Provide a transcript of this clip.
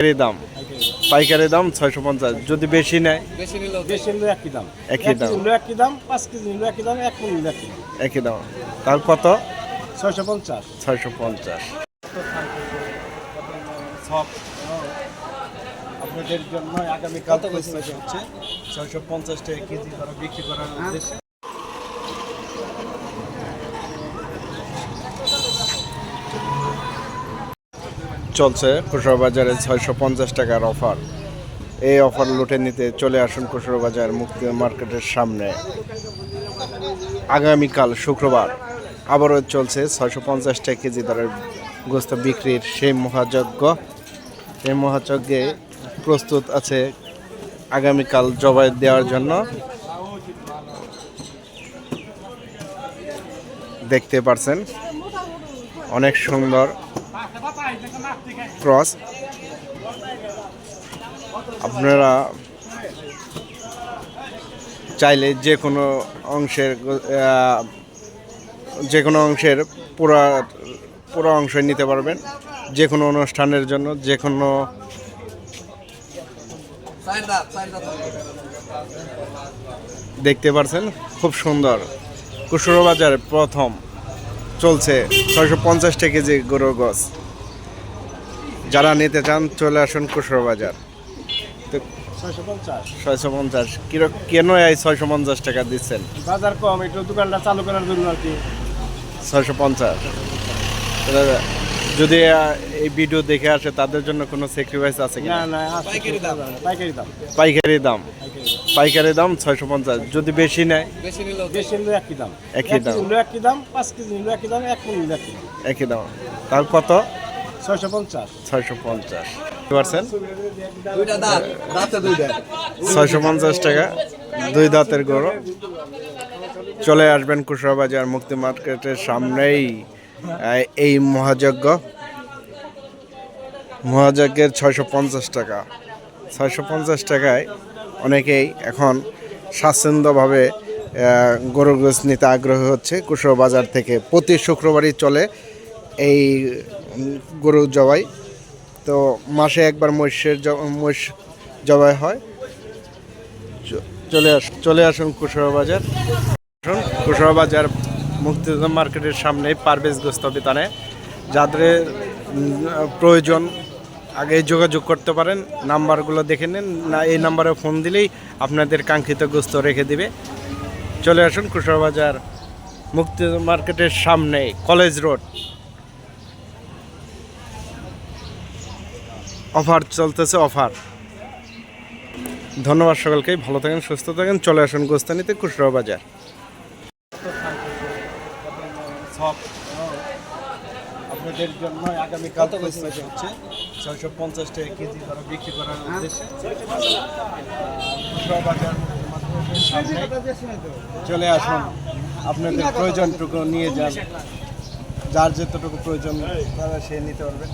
পাইকারি দাম। পাইকারি দাম ছয়শো পঞ্চাশ। যদি বেশি নেয়? বেশি নিল একই দাম। একই দাম। একই দাম পাঁচ কেজি নিলো একই দাম এক কেজি একই দাম। একই দাম। তার কত? ছয়শো পঞ্চাশ। ছয়শো পঞ্চাশ। সব আপনাদের জন্য আগামীকাল প্রস্তুত হচ্ছে? ছয়শো পঞ্চাশ টাকা কেজি করে বিক্রি করার উদ্দেশ্যে। চলছে খুচরা বাজারে ছয়শো পঞ্চাশ টাকার অফার। এই অফার লুটে নিতে চলে আসুন খুচরা বাজার মুক্তি মার্কেটের সামনে। আগামীকাল শুক্রবার আবারও চলছে ছয়শো পঞ্চাশ টাকা কেজি দরের গোস্ত বিক্রির সেই মহাযজ্ঞ। এই মহাযজ্ঞে প্রস্তুত আছে আগামীকাল জবাই দেওয়ার জন্য। দেখতে পারছেন, অনেক সুন্দর ক্রস। আপনারা চাইলে যে কোনো অংশের যে কোনো অংশের পুরা, পুরো অংশ নিতে পারবেন। যে কোনো অনুষ্ঠানের জন্য, যে কোনো দেখতে পারছেন? খুব সুন্দর। কুসুরো বাজার প্রথম চলছে। ছয়শো পঞ্চাশটা কেজি গরুর গছ যারা নিতে চান চলে আসুন কুসুরো বাজার তো ছয়শো পঞ্চাশ। ছয়শো পঞ্চাশ। কেন এই ছয়শো পঞ্চাশ টাকা দিচ্ছেন? বাজার কম একটু দোকানটা চালু করার জন্য আর কি। ছয়শো পঞ্চাশ। যদি এই ভিডিও দেখে আসে তাদের জন্য কোনো স্যাক্রিফাইস আছে না না পাইকারি দাম। পাইকারি দাম। পাইকারি দাম? ছয়শো পঞ্চাশ। যদি বেশি নেয়? বেশি নিল বেশি নিলো একই দাম। একই দাম। একই দাম পাঁচ কেজি নিলো একই দাম এক কেজি একই দাম। একই দাম। তার কত? ছয়শো পঞ্চাশ। ছয়শো পঞ্চাশ। পারছেন? ছয়শো টাকা দুই দাঁতের গরু। চলে আসবেন কুশরা বাজার মুক্তি মার্কেটের সামনেই এই মহাযজ্ঞ। মহাযজ্ঞের ছয়শো পঞ্চাশ টাকা। ছয়শো পঞ্চাশ টাকায় অনেকেই এখন স্বাচ্ছন্দ্যভাবে গরুর গোস নিতে আগ্রহী হচ্ছে। কুশরা বাজার থেকে প্রতি শুক্রবারই চলে এই গরু জবাই। তো মাসে একবার মহিষের মহিষ জবাই হয়। চলে আস, চলে আসুন কুশরা বাজার। আসুন কুশরা বাজার মুক্তিযুদ্ধ মার্কেটের সামনে পারভেজ গোস্ত বিতানে যাদের প্রয়োজন, আগে যোগাযোগ করতে পারেন, নাম্বারগুলো দেখে নিন। না, এই নাম্বারে ফোন দিলেই আপনাদের কাঙ্ক্ষিত গোস্ত রেখে দিবে। চলে আসুন কুশরা বাজার মুক্তিযুদ্ধ মার্কেটের সামনে, কলেজ রোড। অফার চলতেছে অফার। ধন্যবাদ সকলকে ভালো থাকেন সুস্থ থাকেন চলে আসুন গোস্তানিতে খুচরা বাজার। আপনাদের জন্য আগামীকাল হচ্ছে? ছয়শো পঞ্চাশ টাকা কেজি করে বিক্রি করার উদ্দেশ্যে। খুচরা বাজার চলে আসুন। আপনাদের প্রয়োজনটুকু নিয়ে যান। যার যতটুকু প্রয়োজন তারা সে নিতে পারবেন